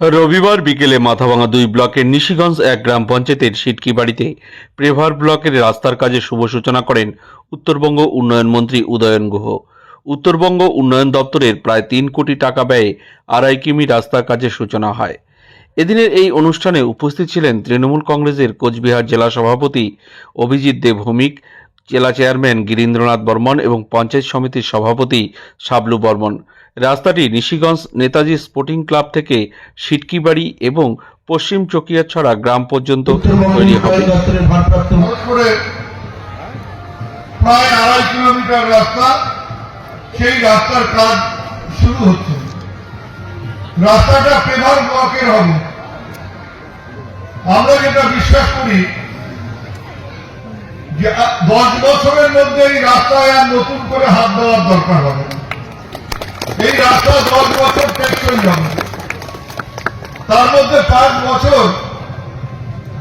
রবিবার বিকেলে মাথাভাঙা দুই ব্লকের নিশিগঞ্জ এক গ্রাম পঞ্চায়েতের সিটকি বাড়িতে প্রেভার ব্লকের রাস্তার কাজে শুভ সূচনা করেন উত্তরবঙ্গ উন্নয়ন মন্ত্রী উদয়ন গুহ। উত্তরবঙ্গ উন্নয়ন দপ্তরের প্রায় তিন কোটি টাকা ব্যয়ে আড়াই কিমি রাস্তার কাজের সূচনা হয়। এদিনের এই অনুষ্ঠানে উপস্থিত ছিলেন তৃণমূল কংগ্রেসের কোচবিহার জেলা সভাপতি অভিজিৎ দেব ভৌমিক জেলা চেয়ারম্যান গিরীন্দ্রনাথ বর্মন এবং পঞ্চায়েত সমিতির সভাপতি শাবলু বর্মন। রাস্তাটি নিশিগঞ্জ নেতাজি স্পোর্টিং ক্লাব থেকে সিটকিবাড়ি এবং পশ্চিম চকিয়াছড়া গ্রাম পর্যন্ত তৈরি হবে। প্রায় আড়াই কিলোমিটার রাস্তা, সেই রাস্তার কাজ শুরু হচ্ছে। রাস্তাটা পেভার ব্লকের হবে। আমরা যেটা বিশ্বাস করি দশ বছরের মধ্যে এই রাস্তায় আর নতুন করে হাত দেওয়ার দরকার হবে এই রাস্তা দশ বছর টেকসই যাবে তার মধ্যে পাঁচ বছর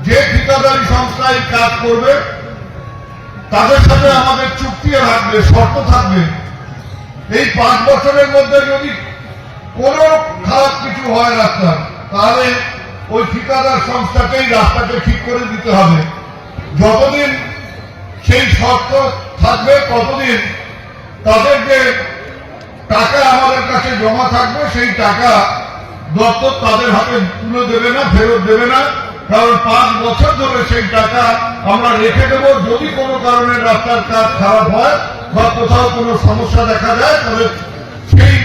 যে ঠিকাদারি সংস্থা কাজ করবে, তাদের সাথে আমাদের চুক্তিও থাকবে, শর্ত থাকবে। এই পাঁচ বছরের মধ্যে যদি কোনো খারাপ কিছু হয় রাস্তা, তাহলে ওই ঠিকাদার সংস্থাকেই রাস্তাকে ঠিক করে দিতে হবে। যতদিন সেই শর্ত থাকবে ততদিন তাদের যে টাকা আমাদের কাছে জমা থাকবে, সেই টাকা দপ্তর তাদের হাতে তুলে দেবে না, ফেরত দেবে না। কারণ পাঁচ বছর ধরে সেই টাকা আমরা রেখে দেবো। যদি কোনো কারণে রাস্তার কাজ খারাপ হয় বা কোথাও কোনো সমস্যা দেখা যায় তবে সেই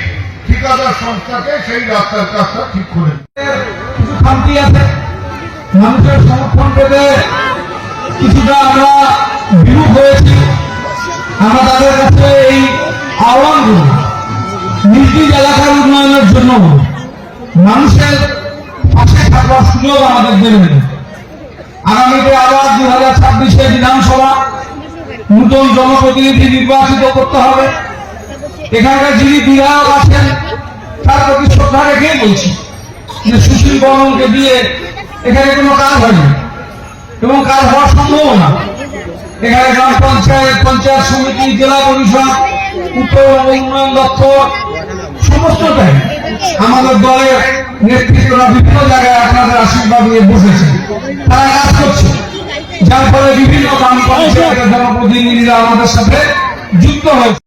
ঠিকাদার সংস্থাকে সেই রাস্তার কাজটা ঠিক করে কিছু খামতি আছে? মানুষের সমর্থন পেতে কিছুটা আমরা আহ্বান করি নিজ এলাকার উন্নয়নের জন্য মানুষের পাশে থাকবার সুযোগ আমাদের দেবেন আগামীতে আবার দু হাজার ছাব্বিশে বিধানসভা নূতন জনপ্রতিনিধি নির্বাচিত করতে হবে। এখানকার যিনি বিধায়ক আছেন, তার প্রতি শ্রদ্ধা রেখেই বলছি যে সুশীল বর্মনকে দিয়ে এখানে কোনো কাজ হয়নি এবং কাজ হওয়ার সম্ভব না এখানে গ্রাম পঞ্চায়েত পঞ্চায়েত সমিতি, জেলা পরিষদ উন্নয়ন দপ্তর সমস্তটাই আমাদের দলের নেতৃত্বরা বিভিন্ন জায়গায় আপনাদের আশীর্বাদ নিয়ে বসেছে। তারা কাজ করছে। যার ফলে বিভিন্ন গ্রাম পঞ্চায়েতের জনপ্রতিনিধিরা আমাদের সাথে যুক্ত হয়েছে।